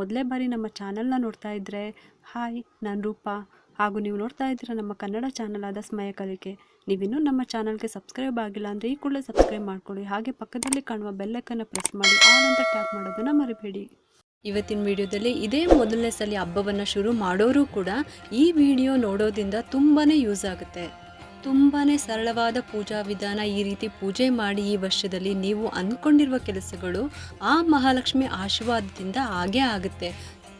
ಮೊದಲೇ ಬಾರಿ ನಮ್ಮ ಚಾನಲ್ನ ನೋಡ್ತಾ ಇದ್ದರೆ ಹಾಯ್, ನಾನು ರೂಪಾ. ಹಾಗೂ ನೀವು ನೋಡ್ತಾ ಇದ್ದೀರ ನಮ್ಮ ಕನ್ನಡ ಚಾನಲ್ ಆದ ಸ್ಮಯ ಕಲಿಕೆ. ನೀವಿನ್ನೂ ನಮ್ಮ ಚಾನಲ್ಗೆ ಸಬ್ಸ್ಕ್ರೈಬ್ ಆಗಿಲ್ಲ ಅಂದರೆ ಈ ಕೂಡಲೇ ಸಬ್ಸ್ಕ್ರೈಬ್ ಮಾಡ್ಕೊಳ್ಳಿ. ಹಾಗೆ ಪಕ್ಕದಲ್ಲಿ ಕಾಣುವ ಬೆಲ್ಲಕ್ಕನ್ನು ಪ್ರೆಸ್ ಮಾಡಿ, ಆಲ್ ಅಂತ ಟ್ಯಾಪ್ ಮಾಡೋದನ್ನು ಮರಿಬೇಡಿ. ಇವತ್ತಿನ ವಿಡಿಯೋದಲ್ಲಿ ಇದೇ ಮೊದಲನೇ ಸಲ ಹಬ್ಬವನ್ನು ಶುರು ಮಾಡೋರು ಕೂಡ ಈ ವಿಡಿಯೋ ನೋಡೋದ್ರಿಂದ ತುಂಬಾ ಯೂಸ್ ಆಗುತ್ತೆ. ತುಂಬಾ ಸರಳವಾದ ಪೂಜಾ ವಿಧಾನ ಈ ರೀತಿ ಪೂಜೆ ಮಾಡಿ ಈ ವರ್ಷದಲ್ಲಿ ನೀವು ಅಂದ್ಕೊಂಡಿರುವ ಕೆಲಸಗಳು ಆ ಮಹಾಲಕ್ಷ್ಮಿ ಆಶೀರ್ವಾದದಿಂದ ಆಗೇ ಆಗುತ್ತೆ.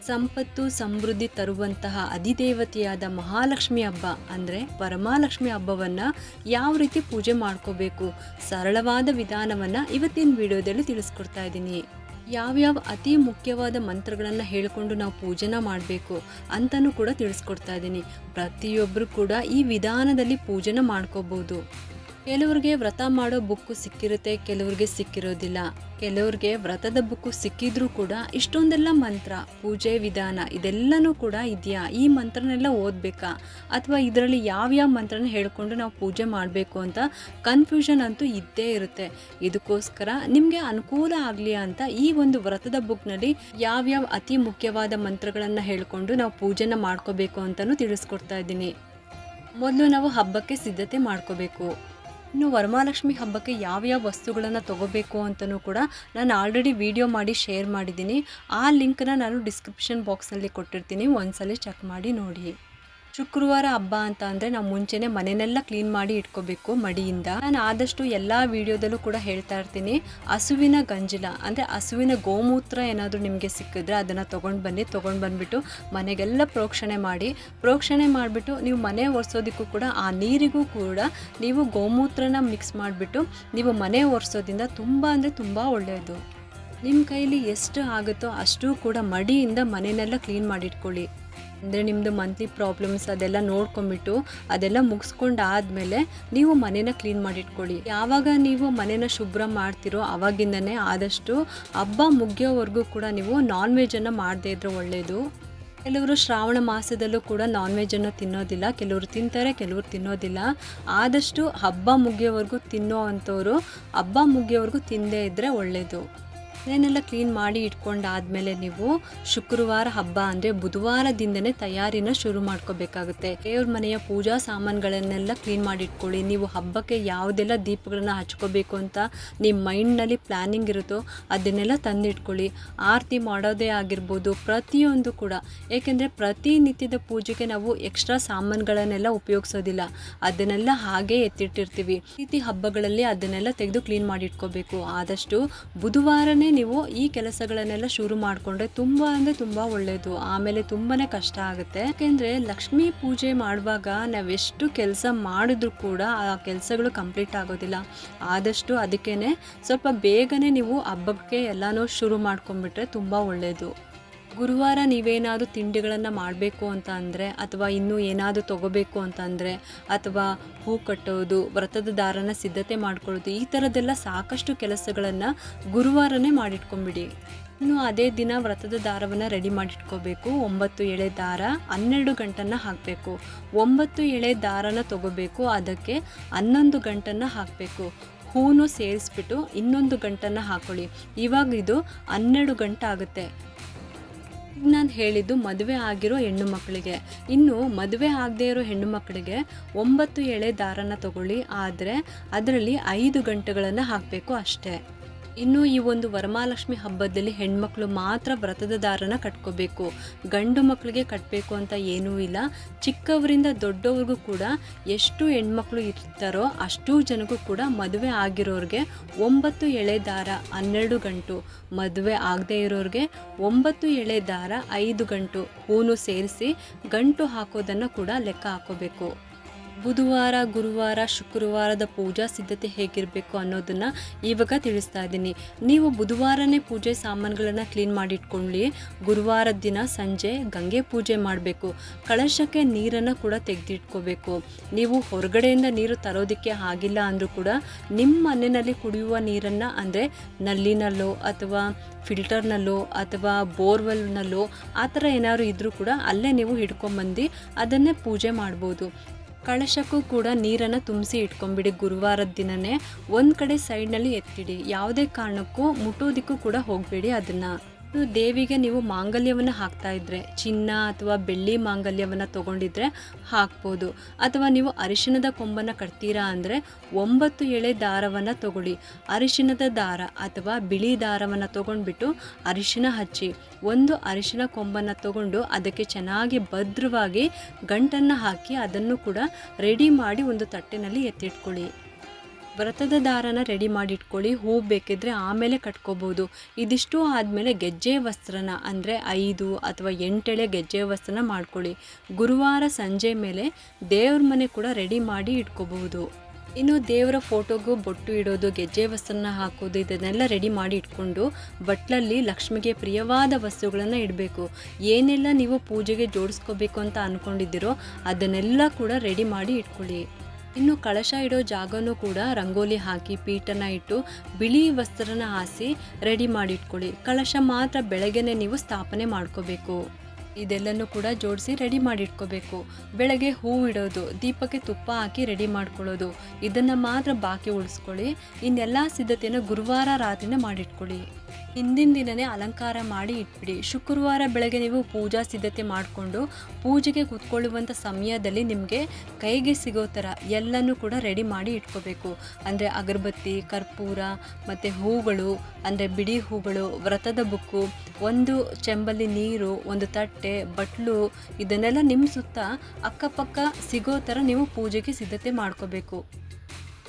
ಸಂಪತ್ತು ಸಮೃದ್ಧಿ ತರುವಂತಹ ಅಧಿದೇವತೆಯಾದ ಮಹಾಲಕ್ಷ್ಮಿ ಹಬ್ಬ ಅಂದರೆ ಪರಮಾಲಕ್ಷ್ಮಿ ಹಬ್ಬವನ್ನು ಯಾವ ರೀತಿ ಪೂಜೆ ಮಾಡ್ಕೋಬೇಕು? ಸರಳವಾದ ವಿಧಾನವನ್ನು ಇವತ್ತಿನ ವಿಡಿಯೋದಲ್ಲಿ ತಿಳಿಸ್ಕೊಡ್ತಾ ಇದ್ದೀನಿ. ಯಾವ್ಯಾವ ಅತಿ ಮುಖ್ಯವಾದ ಮಂತ್ರಗಳನ್ನು ಹೇಳಿಕೊಂಡು ನಾವು ಪೂಜೆನ ಮಾಡಬೇಕು ಅಂತಲೂ ಕೂಡ ತಿಳಿಸ್ಕೊಡ್ತಾ ಇದ್ದೀನಿ. ಪ್ರತಿಯೊಬ್ಬರು ಕೂಡ ಈ ವಿಧಾನದಲ್ಲಿ ಪೂಜೆನ ಮಾಡ್ಕೋಬೋದು. ಕೆಲವ್ರಿಗೆ ವ್ರತ ಮಾಡೋ ಬುಕ್ಕು ಸಿಕ್ಕಿರುತ್ತೆ, ಕೆಲವ್ರಿಗೆ ಸಿಕ್ಕಿರೋದಿಲ್ಲ. ಕೆಲವ್ರಿಗೆ ವ್ರತದ ಬುಕ್ಕು ಸಿಕ್ಕಿದ್ರೂ ಕೂಡ ಇಷ್ಟೊಂದೆಲ್ಲ ಮಂತ್ರ, ಪೂಜೆ ವಿಧಾನ ಇದೆಲ್ಲನೂ ಕೂಡ ಇದೆಯಾ? ಈ ಮಂತ್ರನೆಲ್ಲ ಓದಬೇಕಾ? ಅಥವಾ ಇದರಲ್ಲಿ ಯಾವ್ಯಾವ ಮಂತ್ರನ ಹೇಳ್ಕೊಂಡು ನಾವು ಪೂಜೆ ಮಾಡಬೇಕು ಅಂತ ಕನ್ಫ್ಯೂಷನ್ ಅಂತೂ ಇದ್ದೇ ಇರುತ್ತೆ. ಇದಕ್ಕೋಸ್ಕರ ನಿಮಗೆ ಅನುಕೂಲ ಆಗಲಿ ಅಂತ ಈ ಒಂದು ವ್ರತದ ಬುಕ್ನಲ್ಲಿ ಯಾವ್ಯಾವ ಅತಿ ಮುಖ್ಯವಾದ ಮಂತ್ರಗಳನ್ನು ಹೇಳಿಕೊಂಡು ನಾವು ಪೂಜೆನ ಮಾಡ್ಕೋಬೇಕು ಅಂತಲೂ ತಿಳಿಸ್ಕೊಡ್ತಾ ಇದ್ದೀನಿ. ಮೊದಲು ನಾವು ಹಬ್ಬಕ್ಕೆ ಸಿದ್ಧತೆ ಮಾಡ್ಕೋಬೇಕು. ಇನ್ನು ವರಮಹಾಲಕ್ಷ್ಮಿ ಹಬ್ಬಕ್ಕೆ ಯಾವ್ಯಾವ ವಸ್ತುಗಳನ್ನು ತೊಗೋಬೇಕು ಅಂತಲೂ ಕೂಡ ನಾನು ಆಲ್ರೆಡಿ ವಿಡಿಯೋ ಮಾಡಿ ಶೇರ್ ಮಾಡಿದ್ದೀನಿ. ಆ ಲಿಂಕ್ನ ನಾನು ಡಿಸ್ಕ್ರಿಪ್ಷನ್ ಬಾಕ್ಸ್ನಲ್ಲಿ ಕೊಟ್ಟಿರ್ತೀನಿ. ಒಂದ್ಸಲ ಚೆಕ್ ಮಾಡಿ ನೋಡಿ. ಶುಕ್ರವಾರ ಹಬ್ಬ ಅಂತ ಅಂದರೆ ನಾವು ಮುಂಚೆನೇ ಮನೆನೆಲ್ಲ ಕ್ಲೀನ್ ಮಾಡಿ ಇಟ್ಕೋಬೇಕು ಮಡಿಯಿಂದ. ನಾನು ಆದಷ್ಟು ಎಲ್ಲ ವಿಡಿಯೋದಲ್ಲೂ ಕೂಡ ಹೇಳ್ತಾ ಇರ್ತೀನಿ. ಹಸುವಿನ ಗಂಜಲ ಅಂದರೆ ಹಸುವಿನ ಗೋಮೂತ್ರ ಏನಾದರೂ ನಿಮಗೆ ಸಿಕ್ಕಿದ್ರೆ ಅದನ್ನು ತೊಗೊಂಡು ಬನ್ನಿ. ತೊಗೊಂಡು ಬಂದುಬಿಟ್ಟು ಮನೆಗೆಲ್ಲ ಪ್ರೋಕ್ಷಣೆ ಮಾಡಿ. ಪ್ರೋಕ್ಷಣೆ ಮಾಡಿಬಿಟ್ಟು ನೀವು ಮನೆ ಒರೆಸೋದಕ್ಕೂ ಕೂಡ ಆ ನೀರಿಗೂ ಕೂಡ ನೀವು ಗೋಮೂತ್ರನ ಮಿಕ್ಸ್ ಮಾಡಿಬಿಟ್ಟು ನೀವು ಮನೆ ಒರೆಸೋದ್ರಿಂದ ತುಂಬ ಅಂದರೆ ತುಂಬ ಒಳ್ಳೆಯದು ನಿಮ್ಮ ಕೈಲಿ ಎಷ್ಟು ಆಗುತ್ತೋ ಅಷ್ಟು ಕೂಡ ಮಡಿಯಿಂದ ಮನೆಯನ್ನೆಲ್ಲ ಕ್ಲೀನ್ ಮಾಡಿಟ್ಕೊಳ್ಳಿ ಅಂದರೆ ನಿಮ್ಮದು ಮಂತ್ಲಿ ಪ್ರಾಬ್ಲಮ್ಸ್ ಅದೆಲ್ಲ ನೋಡ್ಕೊಂಬಿಟ್ಟು ಅದೆಲ್ಲ ಮುಗಿಸ್ಕೊಂಡು ಆದಮೇಲೆ ನೀವು ಮನೇನ ಕ್ಲೀನ್ ಮಾಡಿಟ್ಕೊಳ್ಳಿ. ಯಾವಾಗ ನೀವು ಮನೇನ ಶುಭ್ರ ಮಾಡ್ತಿರೋ ಆವಾಗಿಂದನೇ ಆದಷ್ಟು ಹಬ್ಬ ಮುಗಿಯೋವರೆಗೂ ಕೂಡ ನೀವು ನಾನ್ ವೆಜ್ಜನ್ನು ಮಾಡದೇ ಇದ್ರೆ ಒಳ್ಳೆಯದು ಕೆಲವರು ಶ್ರಾವಣ ಮಾಸದಲ್ಲೂ ಕೂಡ ನಾನ್ ವೆಜ್ಜನ್ನು ತಿನ್ನೋದಿಲ್ಲ, ಕೆಲವರು ತಿಂತಾರೆ, ಕೆಲವರು ತಿನ್ನೋದಿಲ್ಲ. ಆದಷ್ಟು ಹಬ್ಬ ಮುಗಿಯೋವರೆಗೂ ತಿನ್ನೋ ಅಂಥವ್ರು ಹಬ್ಬ ಮುಗಿಯೋವರೆಗೂ ತಿಂದೇ ಇದ್ದರೆ ಒಳ್ಳೆಯದು ಇದನ್ನೆಲ್ಲ ಕ್ಲೀನ್ ಮಾಡಿ ಇಟ್ಕೊಂಡಾದ್ಮೇಲೆ ನೀವು ಶುಕ್ರವಾರ ಹಬ್ಬ ಅಂದರೆ ಬುಧವಾರದಿಂದನೇ ತಯಾರಿನ ಶುರು ಮಾಡ್ಕೋಬೇಕಾಗುತ್ತೆ. ದೇವ್ರ ಮನೆಯ ಪೂಜಾ ಸಾಮಾನುಗಳನ್ನೆಲ್ಲ ಕ್ಲೀನ್ ಮಾಡಿ ಇಟ್ಕೊಳ್ಳಿ. ನೀವು ಹಬ್ಬಕ್ಕೆ ಯಾವುದೆಲ್ಲ ದೀಪಗಳನ್ನ ಹಚ್ಕೋಬೇಕು ಅಂತ ನಿಮ್ಮ ಮೈಂಡ್ನಲ್ಲಿ ಪ್ಲ್ಯಾನಿಂಗ್ ಇರುತ್ತೋ ಅದನ್ನೆಲ್ಲ ತಂದಿಟ್ಕೊಳ್ಳಿ. ಆರತಿ ಮಾಡೋದೇ ಆಗಿರ್ಬೋದು, ಪ್ರತಿಯೊಂದು ಕೂಡ. ಏಕೆಂದರೆ ಪ್ರತಿನಿತ್ಯದ ಪೂಜೆಗೆ ನಾವು ಎಕ್ಸ್ಟ್ರಾ ಸಾಮಾನುಗಳನ್ನೆಲ್ಲ ಉಪಯೋಗಿಸೋದಿಲ್ಲ. ಅದನ್ನೆಲ್ಲ ಹಾಗೆ ಎತ್ತಿಟ್ಟಿರ್ತೀವಿ. ರೀತಿ ಹಬ್ಬಗಳಲ್ಲಿ ಅದನ್ನೆಲ್ಲ ತೆಗೆದು ಕ್ಲೀನ್ ಮಾಡಿ ಇಟ್ಕೋಬೇಕು. ಆದಷ್ಟು ಬುಧವಾರನೇ ನೀವು ಈ ಕೆಲಸಗಳನ್ನೆಲ್ಲ ಶುರು ಮಾಡಿಕೊಂಡ್ರೆ ತುಂಬಾ ಅಂದ್ರೆ ತುಂಬಾ ಒಳ್ಳೇದು. ಆಮೇಲೆ ತುಂಬಾನೇ ಕಷ್ಟ ಆಗುತ್ತೆ. ಯಾಕೆಂದ್ರೆ ಲಕ್ಷ್ಮಿ ಪೂಜೆ ಮಾಡುವಾಗ ನಾವೆಷ್ಟು ಕೆಲಸ ಮಾಡಿದ್ರು ಕೂಡ ಆ ಕೆಲಸಗಳು ಕಂಪ್ಲೀಟ್ ಆಗೋದಿಲ್ಲ. ಆದಷ್ಟು ಅದಕ್ಕೇನೆ ಸ್ವಲ್ಪ ಬೇಗನೆ ನೀವು ಹಬ್ಬಕ್ಕೆ ಎಲ್ಲಾನು ಶುರು ಮಾಡ್ಕೊಂಡ್ಬಿಟ್ರೆ ತುಂಬಾ ಒಳ್ಳೆಯದು ಗುರುವಾರ ನೀವೇನಾದರೂ ತಿಂಡಿಗಳನ್ನು ಮಾಡಬೇಕು ಅಂತ ಅಂದರೆ, ಅಥವಾ ಇನ್ನೂ ಏನಾದರೂ ತಗೋಬೇಕು ಅಂತ ಅಂದರೆ, ಅಥವಾ ಹೂ ಕಟ್ಟೋದು, ವ್ರತದ ದಾರನ ಸಿದ್ಧತೆ ಮಾಡ್ಕೊಳ್ಳೋದು, ಈ ಥರದ್ದೆಲ್ಲ ಸಾಕಷ್ಟು ಕೆಲಸಗಳನ್ನು ಗುರುವಾರನೇ ಮಾಡಿಟ್ಕೊಂಬಿಡಿ. ಇನ್ನು ಅದೇ ದಿನ ವ್ರತದ ದಾರವನ್ನು ರೆಡಿ ಮಾಡಿಟ್ಕೋಬೇಕು. ಒಂಬತ್ತು ಎಳೆ ದಾರ, ಹನ್ನೆರಡು ಗಂಟನ್ನು ಹಾಕಬೇಕು. ಒಂಬತ್ತು ಎಳೆ ದಾರನ ತಗೋಬೇಕು, ಅದಕ್ಕೆ ಹನ್ನೊಂದು ಗಂಟನ್ನು ಹಾಕಬೇಕು. ಹೂನು ಸೇರಿಸ್ಬಿಟ್ಟು ಇನ್ನೊಂದು ಗಂಟನ್ನು ಹಾಕೊಳ್ಳಿ. ಇವಾಗ ಇದು ಹನ್ನೆರಡು ಗಂಟೆ ಆಗುತ್ತೆ. ನಾನು ಹೇಳಿದ್ದು ಮದುವೆ ಆಗಿರೋ ಹೆಣ್ಣು ಮಕ್ಕಳಿಗೆ. ಇನ್ನು ಮದುವೆ ಆಗದೇ ಇರೋ ಹೆಣ್ಣು ಮಕ್ಕಳಿಗೆ ಒಂಬತ್ತು ಎಳೆ ದಾರನ ತಗೊಳ್ಳಿ, ಆದರೆ ಅದರಲ್ಲಿ ಐದು ಗಂಟೆಗಳನ್ನು ಹಾಕಬೇಕು ಅಷ್ಟೇ. ಇನ್ನು ಈ ಒಂದು ವರಮಹಾಲಕ್ಷ್ಮಿ ಹಬ್ಬದಲ್ಲಿ ಹೆಣ್ಮಕ್ಳು ಮಾತ್ರ ವ್ರತದ ದಾರನ ಕಟ್ಕೋಬೇಕು. ಗಂಡು ಮಕ್ಕಳಿಗೆ ಕಟ್ಟಬೇಕು ಅಂತ ಏನೂ ಇಲ್ಲ. ಚಿಕ್ಕವರಿಂದ ದೊಡ್ಡವ್ರಿಗೂ ಕೂಡ ಎಷ್ಟು ಹೆಣ್ಮಕ್ಳು ಇರ್ತಾರೋ ಅಷ್ಟು ಜನಕ್ಕೂ ಕೂಡ ಮದುವೆ ಆಗಿರೋರಿಗೆ ಒಂಬತ್ತು ಎಳೆ ದಾರ ಹನ್ನೆರಡು ಗಂಟು, ಮದುವೆ ಆಗದೆ ಇರೋರಿಗೆ ಒಂಬತ್ತು ಎಳೆ ದಾರ ಐದು ಗಂಟು ಹೂನು ಸೇರಿಸಿ ಗಂಟು ಹಾಕೋದನ್ನು ಕೂಡ ಲೆಕ್ಕ ಹಾಕೋಬೇಕು. ಬುಧವಾರ, ಗುರುವಾರ, ಶುಕ್ರವಾರದ ಪೂಜಾ ಸಿದ್ಧತೆ ಹೇಗಿರಬೇಕು ಅನ್ನೋದನ್ನು ಇವಾಗ ತಿಳಿಸ್ತಾ ಇದ್ದೀನಿ. ನೀವು ಬುಧವಾರನೇ ಪೂಜೆ ಸಾಮಾನುಗಳನ್ನು ಕ್ಲೀನ್ ಮಾಡಿಟ್ಕೊಳ್ಳಿ. ಗುರುವಾರದ ದಿನ ಸಂಜೆ ಗಂಗೆ ಪೂಜೆ ಮಾಡಬೇಕು. ಕಳಶಕ್ಕೆ ನೀರನ್ನು ಕೂಡ ತೆಗೆದಿಟ್ಕೋಬೇಕು. ನೀವು ಹೊರಗಡೆಯಿಂದ ನೀರು ತರೋದಕ್ಕೆ ಆಗಿಲ್ಲ ಅಂದರೂ ಕೂಡ ನಿಮ್ಮ ಮನೆಯಲ್ಲಿ ಕುಡಿಯುವ ನೀರನ್ನು ಅಂದರೆ ನಲ್ಲಿನಲ್ಲೋ ಅಥವಾ ಫಿಲ್ಟರ್ನಲ್ಲೋ ಅಥವಾ ಬೋರ್ವೆಲ್ನಲ್ಲೋ ಆ ಥರ ಏನಾದ್ರು ಇದ್ದರೂ ಕೂಡ ಅಲ್ಲೇ ನೀವು ಹಿಡ್ಕೊಂಬಂದು ಅದನ್ನೇ ಪೂಜೆ ಮಾಡ್ಬೋದು. ಕಳಶಕ್ಕೂ ಕೂಡ ನೀರನ್ನು ತುಂಬಿಸಿ ಇಟ್ಕೊಂಬಿಡಿ ಗುರುವಾರದ ದಿನನೇ. ಒಂದು ಕಡೆ ಸೈಡ್ನಲ್ಲಿ ಎತ್ತಿಡಿ. ಯಾವುದೇ ಕಾರಣಕ್ಕೂ ಮುಟ್ಟೋದಕ್ಕೂ ಕೂಡ ಹೋಗಬೇಡಿ ಅದನ್ನು. ದೇವಿಗೆ ನೀವು ಮಾಂಗಲ್ಯವನ್ನು ಹಾಕ್ತಾ ಇದ್ರೆ, ಚಿನ್ನ ಅಥವಾ ಬೆಳ್ಳಿ ಮಾಂಗಲ್ಯವನ್ನು ತಗೊಂಡಿದ್ರೆ ಹಾಕ್ಬೋದು. ಅಥವಾ ನೀವು ಅರಿಶಿಣದ ಕೊಂಬನ್ನು ಕಟ್ತೀರಾ ಅಂದರೆ ಒಂಬತ್ತು ಎಳೆ ದಾರವನ್ನು ತಗೊಳ್ಳಿ. ಅರಿಶಿಣದ ದಾರ ಅಥವಾ ಬಿಳಿ ದಾರವನ್ನು ತಗೊಂಡ್ಬಿಟ್ಟು ಅರಿಶಿನ ಹಚ್ಚಿ, ಒಂದು ಅರಿಶಿನ ಕೊಂಬನ್ನು ತಗೊಂಡು ಅದಕ್ಕೆ ಚೆನ್ನಾಗಿ ಭದ್ರವಾಗಿ ಗಂಟನ್ನು ಹಾಕಿ ಅದನ್ನು ಕೂಡ ರೆಡಿ ಮಾಡಿ ಒಂದು ತಟ್ಟೆನಲ್ಲಿ ಎತ್ತಿಟ್ಕೊಳ್ಳಿ. ವ್ರತದ ದಾರನ ರೆಡಿ ಮಾಡಿ ಇಟ್ಕೊಳ್ಳಿ ಹೂ ಬೇಕಿದ್ರೆ ಆಮೇಲೆ ಕಟ್ಕೋಬೋದು. ಇದಿಷ್ಟು ಆದಮೇಲೆ ಗೆಜ್ಜೆ ವಸ್ತ್ರನ, ಅಂದರೆ ಐದು ಅಥವಾ ಎಂಟೆಳೆ ಗೆಜ್ಜೆ ವಸ್ತ್ರನ ಮಾಡ್ಕೊಳ್ಳಿ. ಗುರುವಾರ ಸಂಜೆ ಮೇಲೆ ದೇವ್ರ ಮನೆ ಕೂಡ ರೆಡಿ ಮಾಡಿ ಇಟ್ಕೋಬಹುದು. ಇನ್ನು ದೇವರ ಫೋಟೋಗೂ ಬೊಟ್ಟು ಇಡೋದು, ಗೆಜ್ಜೆ ವಸ್ತ್ರನ ಹಾಕೋದು, ಇದನ್ನೆಲ್ಲ ರೆಡಿ ಮಾಡಿ ಇಟ್ಕೊಂಡು ಬಟ್ಲಲ್ಲಿ ಲಕ್ಷ್ಮಿಗೆ ಪ್ರಿಯವಾದ ವಸ್ತುಗಳನ್ನು ಇಡಬೇಕು. ಏನೆಲ್ಲ ನೀವು ಪೂಜೆಗೆ ಜೋಡಿಸ್ಕೋಬೇಕು ಅಂತ ಅಂದ್ಕೊಂಡಿದ್ದೀರೋ ಅದನ್ನೆಲ್ಲ ಕೂಡ ರೆಡಿ ಮಾಡಿ ಇಟ್ಕೊಳ್ಳಿ. ಇನ್ನು ಕಳಶ ಇಡೋ ಜಾಗನೂ ಕೂಡ ರಂಗೋಲಿ ಹಾಕಿ ಪೀಠನ ಇಟ್ಟು ಬಿಳಿ ವಸ್ತ್ರನ ಹಾಸಿ ರೆಡಿ ಮಾಡಿ ಇಟ್ಕೊಳ್ಳಿ ಕಳಶ ಮಾತ್ರ ಬೆಳಗ್ಗೆನೆ ನೀವು ಸ್ಥಾಪನೆ ಮಾಡ್ಕೋಬೇಕು. ಇದೆಲ್ಲನೂ ಕೂಡ ಜೋಡಿಸಿ ರೆಡಿ ಮಾಡಿ ಇಟ್ಕೋಬೇಕು ಬೆಳಗ್ಗೆ ಹೂ ಇಡೋದು, ದೀಪಕ್ಕೆ ತುಪ್ಪ ಹಾಕಿ ರೆಡಿ ಮಾಡ್ಕೊಳ್ಳೋದು, ಇದನ್ನು ಮಾತ್ರ ಬಾಕಿ ಉಳಿಸ್ಕೊಳ್ಳಿ. ಇನ್ನೆಲ್ಲ ಸಿದ್ಧತೆಯನ್ನು ಗುರುವಾರ ರಾತ್ರಿನೇ ಮಾಡಿಟ್ಕೊಳ್ಳಿ. ಹಿಂದಿನ ದಿನನೇ ಅಲಂಕಾರ ಮಾಡಿ ಇಟ್ಬಿಡಿ. ಶುಕ್ರವಾರ ಬೆಳಗ್ಗೆ ನೀವು ಪೂಜಾ ಸಿದ್ಧತೆ ಮಾಡಿಕೊಂಡು ಪೂಜೆಗೆ ಕೂತ್ಕೊಳ್ಳುವಂಥ ಸಮಯದಲ್ಲಿ ನಿಮಗೆ ಕೈಗೆ ಸಿಗೋ ಥರ ಎಲ್ಲನೂ ಕೂಡ ರೆಡಿ ಮಾಡಿ ಇಟ್ಕೋಬೇಕು. ಅಂದರೆ ಅಗರಬತ್ತಿ, ಕರ್ಪೂರ ಮತ್ತು ಹೂಗಳು, ಅಂದರೆ ಬಿಡಿ ಹೂಗಳು, ವ್ರತದ ಬುಕ್ಕು, ಒಂದು ಚೆಂಬಲ್ಲಿ ನೀರು, ಒಂದು ತಟ್ಟೆ, ಬಟ್ಲು ಇದನ್ನೆಲ್ಲ ನಿಮ್ಮ ಸುತ್ತ ಅಕ್ಕಪಕ್ಕ ಸಿಗೋ ಥರ ನೀವು ಪೂಜೆಗೆ ಸಿದ್ಧತೆ ಮಾಡ್ಕೋಬೇಕು.